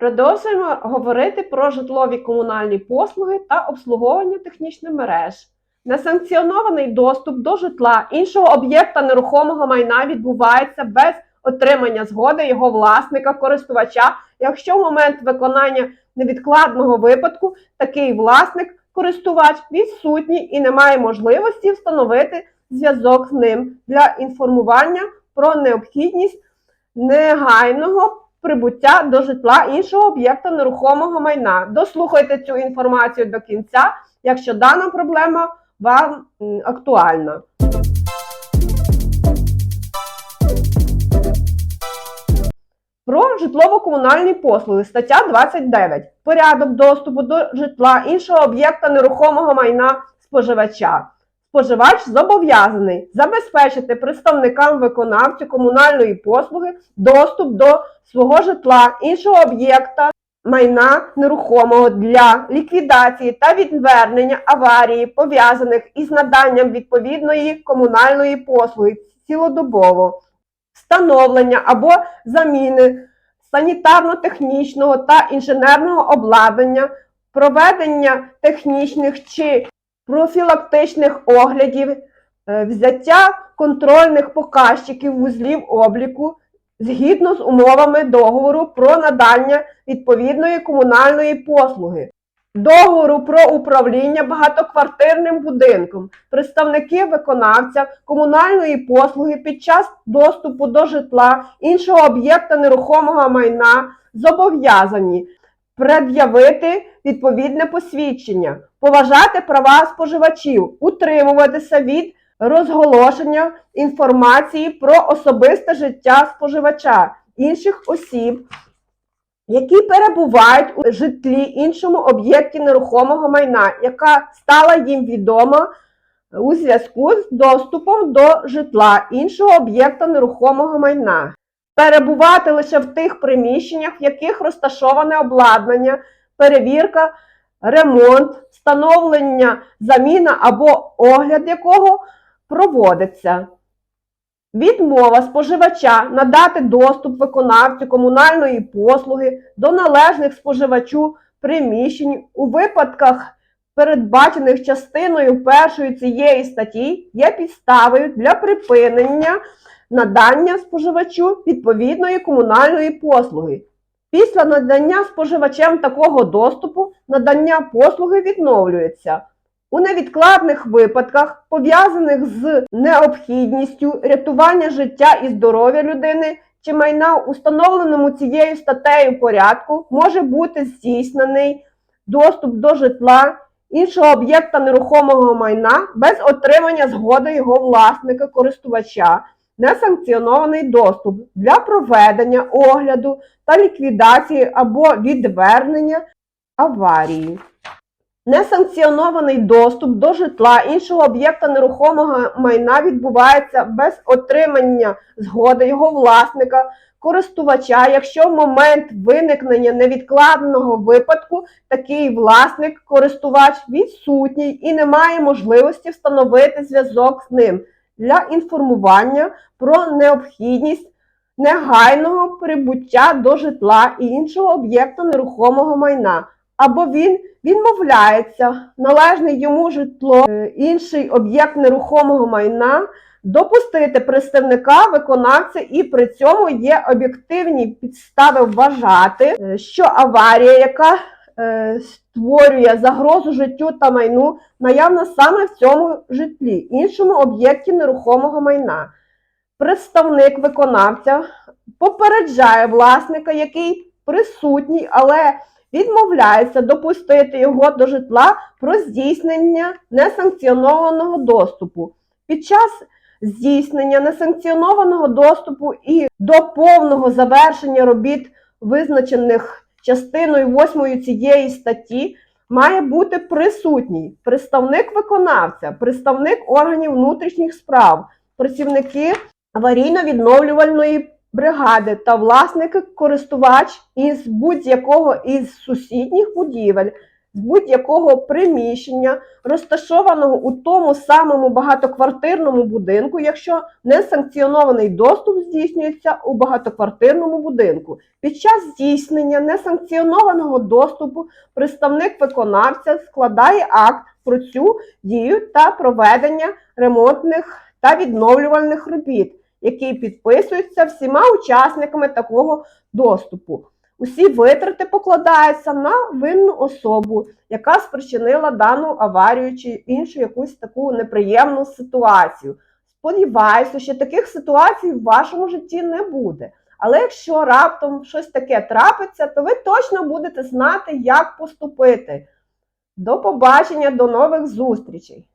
Продовжуємо говорити про житлові комунальні послуги та обслуговування технічних мереж. Несанкціонований доступ до житла іншого об'єкта нерухомого майна відбувається без отримання згоди його власника, користувача, якщо в момент виконання невідкладного випадку такий власник, користувач відсутній і не має можливості встановити зв'язок з ним для інформування про необхідність негайного прибуття до житла іншого об'єкта нерухомого майна. Дослухайте цю інформацію до кінця, якщо дана проблема вам актуальна. Про житлово-комунальні послуги, стаття 29. Порядок доступу до житла іншого об'єкта нерухомого майна споживача. Споживач зобов'язаний забезпечити представникам виконавцю комунальної послуги доступ до свого житла іншого об'єкта майна нерухомого для ліквідації та відвернення аварії, пов'язаних із наданням відповідної комунальної послуги цілодобово, встановлення або заміни санітарно-технічного та інженерного обладнання, проведення технічних чи профілактичних оглядів, е, взяття контрольних показчиків вузлів обліку згідно з умовами договору про надання відповідної комунальної послуги, договору про управління багатоквартирним будинком, представники виконавця комунальної послуги під час доступу до житла іншого об'єкта нерухомого майна зобов'язані пред'явити відповідне посвідчення, поважати права споживачів, утримуватися від розголошення інформації про особисте життя споживача, інших осіб, які перебувають у житлі іншому об'єкті нерухомого майна, яка стала їм відома у зв'язку з доступом до житла іншого об'єкта нерухомого майна перебувати лише в тих приміщеннях, в яких розташоване обладнання, перевірка, ремонт, встановлення, заміна або огляд якого проводиться. Відмова споживача надати доступ виконавцю комунальної послуги до належних споживачу приміщень у випадках, передбачених частиною першої цієї статті, є підставою для припинення надання споживачу відповідної комунальної послуги. Після надання споживачем такого доступу надання послуги відновлюється. У невідкладних випадках, пов'язаних з необхідністю рятування життя і здоров'я людини чи майна установленому цією статтею порядку, може бути здійснений доступ до житла іншого об'єкта нерухомого майна без отримання згоди його власника користувача несанкціонований доступ для проведення огляду та ліквідації або відвернення аварії. Несанкціонований доступ до житла іншого об'єкта нерухомого майна відбувається без отримання згоди його власника, користувача, якщо в момент виникнення невідкладного випадку такий власник, користувач відсутній і не має можливості встановити зв'язок з ним для інформування про необхідність негайного прибуття до житла і іншого об'єкта нерухомого майна, або він відмовляється належне йому житло, е, інший об'єкт нерухомого майна. Допустити представника виконавця, і при цьому є об'єктивні підстави вважати, е, що аварія, яка створює загрозу життю та майну, наявна саме в цьому житлі, іншому об'єкті нерухомого майна. Представник виконавця попереджає власника, який присутній, але відмовляється допустити його до житла про здійснення несанкціонованого доступу. Під час здійснення несанкціонованого доступу і до повного завершення робіт, визначених частиною 8 цієї статті, має бути присутній представник виконавця, представник органів внутрішніх справ, працівники аварійно-відновлювальної бригади та власники користувач із будь-якого із сусідніх будівель, з будь-якого приміщення, розташованого у тому самому багатоквартирному будинку, якщо несанкціонований доступ здійснюється у багатоквартирному будинку. Під час здійснення несанкціонованого доступу представник виконавця складає акт про цю дію та проведення ремонтних та відновлювальних робіт, який підписується всіма учасниками такого доступу. Усі витрати покладаються на винну особу, яка спричинила дану аварію чи іншу якусь таку неприємну ситуацію. Сподіваюся, що таких ситуацій в вашому житті не буде. Але якщо раптом щось таке трапиться, то ви точно будете знати, як поступити. До побачення, до нових зустрічей!